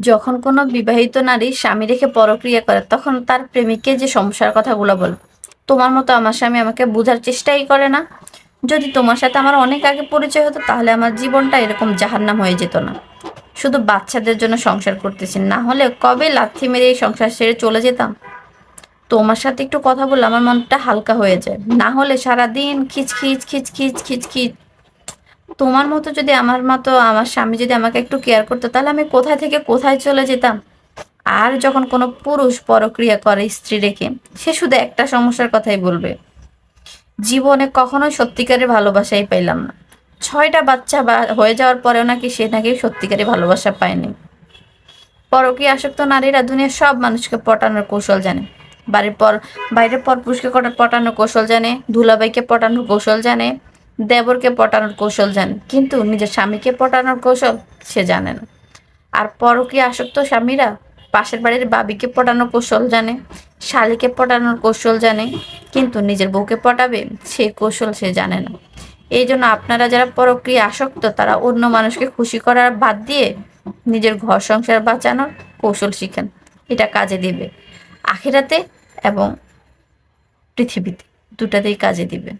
যখন কোনো বিবাহিত নারী স্বামী রেখে পরক্রিয়া করে, তখন তার প্রেমিককে যে সমস্যার কথাগুলো বল তোমার মতো আমার স্বামী আমাকে বোঝার চেষ্টাই করে না। যদি তোমার সাথে আমার অনেক আগে পরিচয় হতো, তাহলে আমার জীবনটা এরকম জাহান্নাম হয়ে যেত না। শুধু বাচ্চাদের জন্য সংসার করতেছি, না হলে কবে লাথি মেরে এই সংসার ছেড়ে চলে যেতাম? তোমার সাথে একটু কথা বললে আমার মনটা হালকা হয়ে যায়। না হলে সারা দিন খিচ খিচ খিচ খিচ খিচ খিচ তোমার মতো যদি আমার মতো আমার স্বামী যদি আমাকে একটু কেয়ার করতো, তাহলে আমি কোথায় থেকে কোথায় চলে যেতাম? আর যখন কোনো পুরুষ পরক্রিয়া করে স্ত্রী রেখে সে শুধু একটা সমস্যার কথাই বলবে। জীবনে কখনোই সত্যিকারের ভালোবাসাই পাইলাম না। ছয়টা বাচ্চা বা হয়ে যাওয়ার পরেও নাকি সে নাকি সত্যিকারের ভালোবাসা পায়নি। পরকীয় আসক্ত নারীরা দুনিয়ার সব মানুষকে পটানোর কৌশল জানে। বাড়ির পর, বাইরের পর পুরুষকে পটানোর কৌশল জানে, ধুলাবাইকে পটানোর কৌশল জানে দেবরকে পটানোর কৌশল জানে কিন্তু নিজের স্বামীকে পটানোর কৌশল সে জানে না আর পরকীয় আসক্ত স্বামীরা পাশের বাড়ির বাবিকে পটানোর কৌশল জানে, শালিকে পটানোর কৌশল জানে, কিন্তু নিজের বউকে পটাবে সে কৌশল সে জানে না। এই জন্য আপনারা যারা পরক্রিয়া আসক্ত, তারা অন্য মানুষকে খুশি করার বাদ দিয়ে নিজের ঘর সংসার বাঁচানোর কৌশল শিখেন। এটা কাজে দিবে। আখিরাতে এবং পৃথিবীতে দুটাতেই কাজে দিবে।